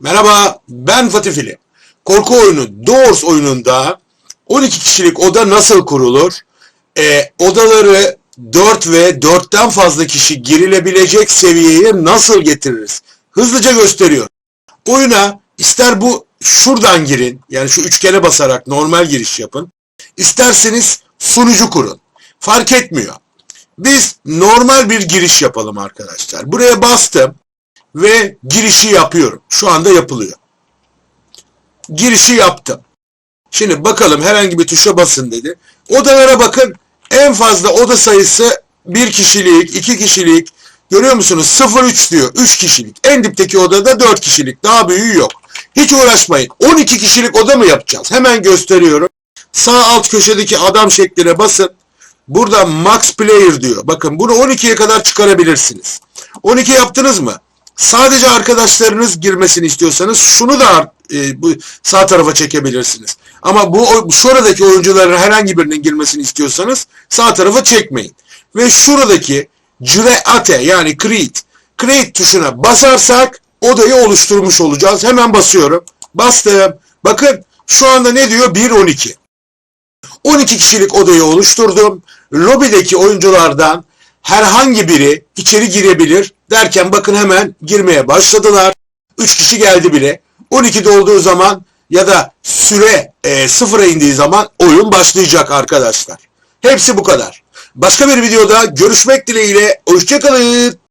Merhaba, ben Fatih Film. Korku oyunu Doors oyununda 12 kişilik oda nasıl kurulur? Ee, odaları 4 ve 4'ten fazla kişi girilebilecek seviyeye nasıl getiririz? Hızlıca gösteriyor. Oyuna ister bu şuradan girin, yani şu üçgene basarak normal giriş yapın. İsterseniz sunucu kurun. Fark etmiyor. Biz normal bir giriş yapalım arkadaşlar. Buraya bastım ve girişi yapıyorum. Şu anda yapılıyor. Girişi yaptım. Şimdi bakalım herhangi bir tuşa basın dedi. Odalara bakın. En fazla oda sayısı bir kişilik, iki kişilik. Görüyor musunuz? 0-3 diyor. 3 kişilik. En dipteki odada 4 kişilik. Daha büyüğü yok. Hiç uğraşmayın. 12 kişilik oda mı yapacağız? Hemen gösteriyorum. Sağ alt köşedeki adam şekline basın. Burada max player diyor. Bakın bunu 12'ye kadar çıkarabilirsiniz. 12 yaptınız mı? Sadece arkadaşlarınız girmesini istiyorsanız şunu da e, bu sağ tarafa çekebilirsiniz. Ama bu şuradaki oyuncuların herhangi birinin girmesini istiyorsanız sağ tarafa çekmeyin. Ve şuradaki create yani create create tuşuna basarsak odayı oluşturmuş olacağız. Hemen basıyorum. Bastım. Bakın şu anda ne diyor? 1-12. 12 kişilik odayı oluşturdum. Lobideki oyunculardan herhangi biri içeri girebilir derken bakın hemen girmeye başladılar. 3 kişi geldi bile. 12 olduğu zaman ya da süre e, sıfıra indiği zaman oyun başlayacak arkadaşlar. Hepsi bu kadar. Başka bir videoda görüşmek dileğiyle. Hoşçakalın.